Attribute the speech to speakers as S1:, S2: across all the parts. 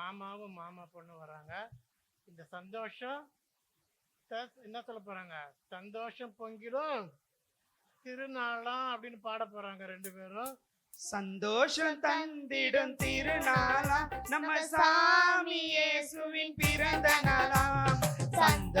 S1: மாமாவும் மாமா பொண்ணு வராங்க. இந்த சந்தோஷம் என்ன சொல்ல போறாங்க? சந்தோஷம் பொங்கிடும். திருநாளாம் அப்படின்னு பாட போறாங்க ரெண்டு பேரும்.
S2: சந்தோஷம் தந்திடும் திருநாளா நம்ம சாமி இயேசுவின் பிறந்த நாளாம். சந்தோஷம்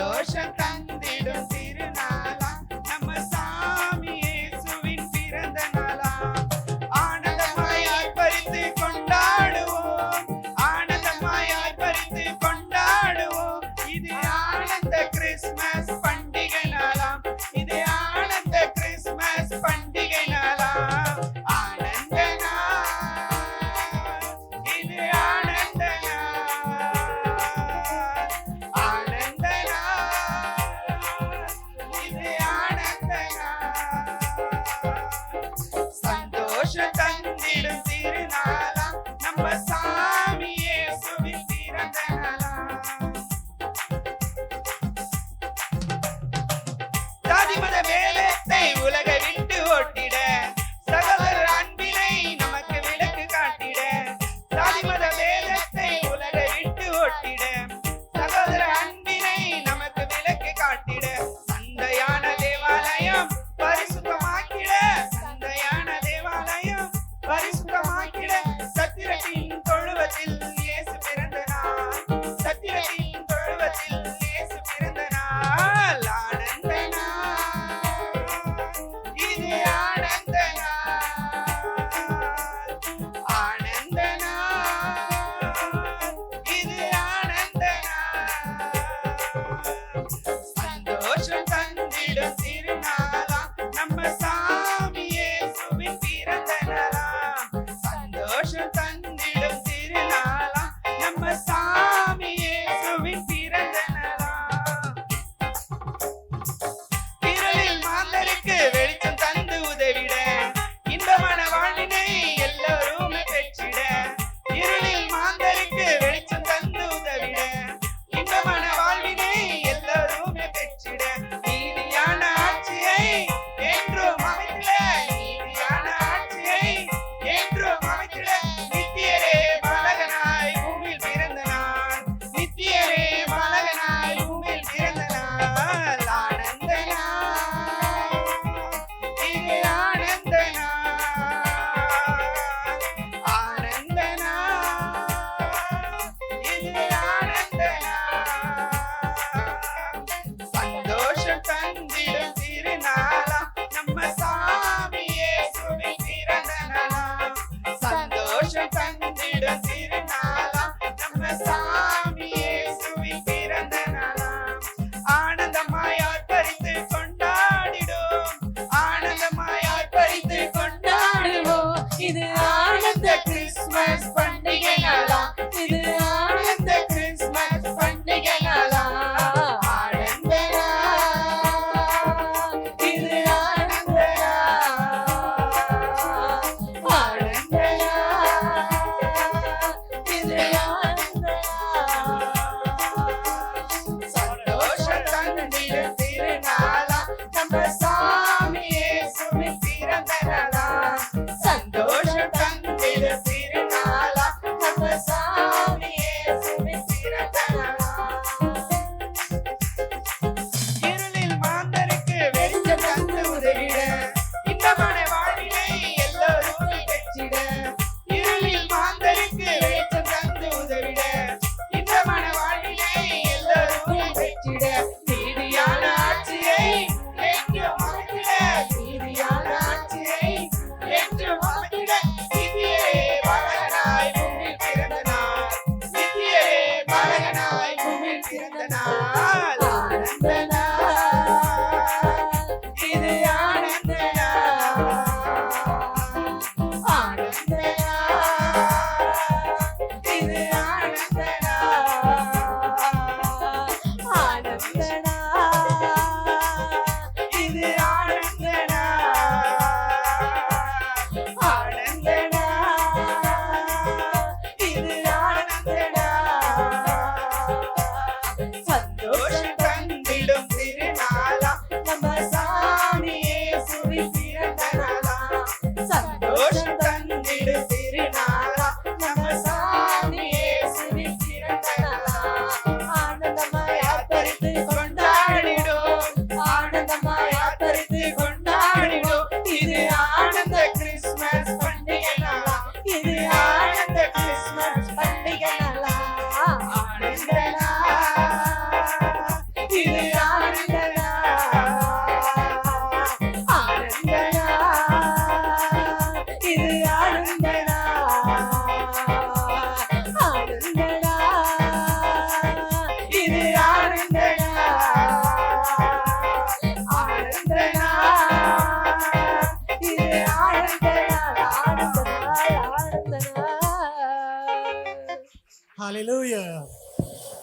S1: ஹalleluya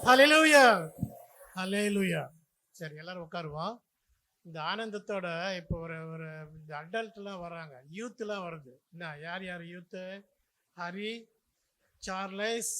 S1: ஹalleluya ஹalleluya சரி எல்லாரும் உட்காருவோம். இந்த ஆனந்தத்தோட இப்போ ஒரு ஒரு இந்த அடல்ட்லாம் வராங்க யூத்லாம் வருது. என்ன யார் யார் யூத்து ஹரி சார்லஸ்